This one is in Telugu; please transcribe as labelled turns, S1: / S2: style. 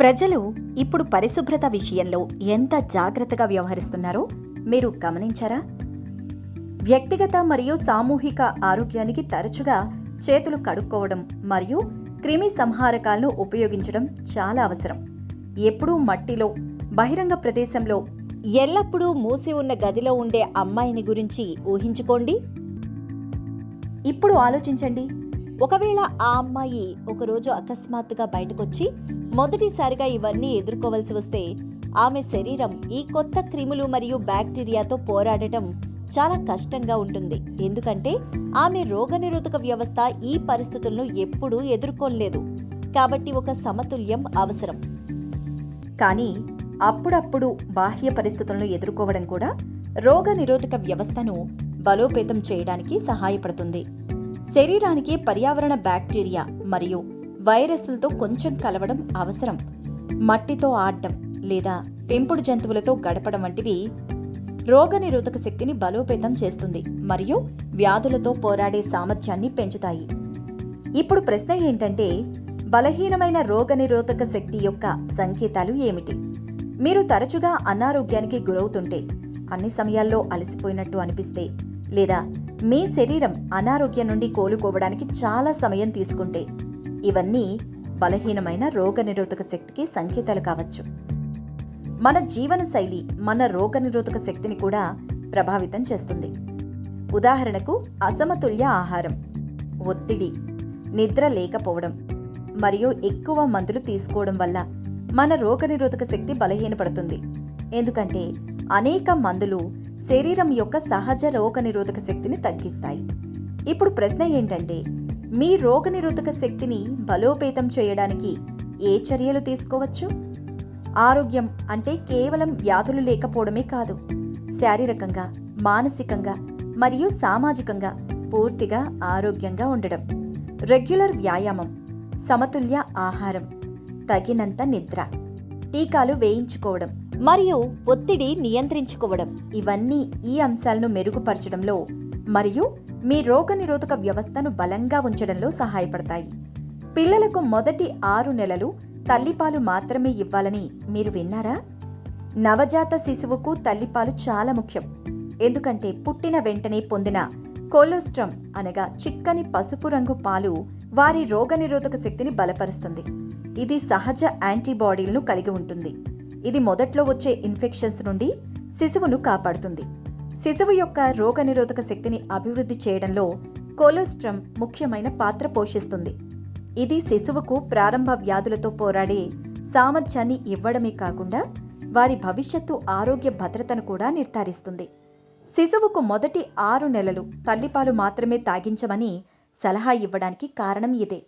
S1: ప్రజలు ఇప్పుడు పరిశుభ్రత విషయంలో ఎంత జాగ్రత్తగా వ్యవహరిస్తున్నారో మీరు గమనించారా? వ్యక్తిగత మరియు సామూహిక ఆరోగ్యానికి తరచుగా చేతులు కడుక్కోవడం మరియు క్రిమి సంహారకాలను ఉపయోగించడం చాలా అవసరం. ఎప్పుడూ మట్టిలో బహిరంగ ప్రదేశంలో ఎల్లప్పుడూ మూసి ఉన్న గదిలో ఉండే అమ్మాయిని గురించి ఊహించుకోండి. ఇప్పుడు ఆలోచించండి. ఒకవేళ ఆ అమ్మాయి ఒకరోజు అకస్మాత్తుగా బయటకొచ్చి మొదటిసారిగా ఇవన్నీ ఎదుర్కోవలసి వస్తే ఆమె శరీరం ఈ కొత్త క్రిములు మరియు బ్యాక్టీరియాతో పోరాడటం చాలా కష్టంగా ఉంటుంది. ఎందుకంటే ఆమె రోగనిరోధక వ్యవస్థ ఈ పరిస్థితులను ఎప్పుడూ ఎదుర్కోలేదు. కాబట్టి ఒక సమతుల్యం అవసరం. కానీ అప్పుడప్పుడు బాహ్య పరిస్థితులను ఎదుర్కోవడం కూడా రోగనిరోధక వ్యవస్థను బలోపేతం చేయడానికి సహాయపడుతుంది. శరీరానికి పర్యావరణ బ్యాక్టీరియా మరియు వైరస్లతో కొంచెం కలవడం అవసరం. మట్టితో ఆడటం లేదా పెంపుడు జంతువులతో గడపడం వంటివి రోగనిరోధక శక్తిని బలోపేతం చేస్తుంది మరియు వ్యాధులతో పోరాడే సామర్థ్యాన్ని పెంచుతాయి. ఇప్పుడు ప్రశ్న ఏంటంటే బలహీనమైన రోగనిరోధక శక్తి యొక్క సంకేతాలు ఏమిటి? మీరు తరచుగా అనారోగ్యానికి గురవుతుంటే అన్ని సమయాల్లో అలసిపోయినట్టు అనిపిస్తే లేదా మీ శరీరం అనారోగ్యం నుండి కోలుకోవడానికి చాలా సమయం తీసుకుంటే ఇవన్నీ బలహీనమైన రోగనిరోధక శక్తికి సంకేతాలు కావచ్చు. మన జీవన శైలి మన రోగనిరోధక శక్తిని కూడా ప్రభావితం చేస్తుంది. ఉదాహరణకు అసమతుల్య ఆహారం ఒత్తిడి నిద్ర లేకపోవడం మరియు ఎక్కువ మందులు తీసుకోవడం వల్ల మన రోగనిరోధక శక్తి బలహీనపడుతుంది. ఎందుకంటే అనేక మందులు శరీరం యొక్క సహజ రోగనిరోధక శక్తిని తగ్గిస్తాయి. ఇప్పుడు ప్రశ్న ఏంటంటే మీ రోగనిరోధక శక్తిని బలోపేతం చేయడానికి ఏ చర్యలు తీసుకోవచ్చు? ఆరోగ్యం అంటే కేవలం వ్యాధులు లేకపోవడమే కాదు శారీరకంగా మానసికంగా మరియు సామాజికంగా పూర్తిగా ఆరోగ్యంగా ఉండడం. రెగ్యులర్ వ్యాయామం సమతుల్య ఆహారం తగినంత నిద్ర. టీకాలు వేయించుకోవడం మరియు ఒత్తిడి నియంత్రించుకోవడం ఇవన్నీ ఈ అంశాలను మెరుగుపరచడంలో మరియు మీ రోగనిరోధక వ్యవస్థను బలంగా ఉంచడంలో సహాయపడతాయి. పిల్లలకు మొదటి ఆరు నెలలు తల్లిపాలు మాత్రమే ఇవ్వాలని మీరు విన్నారా? నవజాత శిశువుకు తల్లిపాలు చాలా ముఖ్యం. ఎందుకంటే పుట్టిన వెంటనే పొందిన కొలెస్ట్రమ్ అనగా చిక్కని పసుపు రంగు పాలు వారి రోగనిరోధక శక్తిని బలపరుస్తుంది. ఇది సహజ యాంటీబాడీలను కలిగి ఉంటుంది. ఇది మొదట్లో వచ్చే ఇన్ఫెక్షన్స్ నుండి శిశువును కాపాడుతుంది. శిశువు యొక్క రోగనిరోధక శక్తిని అభివృద్ధి చేయడంలో కొలెస్ట్రమ్ ముఖ్యమైన పాత్ర పోషిస్తుంది. ఇది శిశువుకు ప్రారంభ వ్యాధులతో పోరాడే సామర్థ్యాన్ని ఇవ్వడమే కాకుండా వారి భవిష్యత్తు ఆరోగ్య భద్రతను కూడా నిర్ధారిస్తుంది. శిశువుకు మొదటి ఆరు నెలలు తల్లిపాలు మాత్రమే తాగించమని సలహా ఇవ్వడానికి కారణం ఇదే.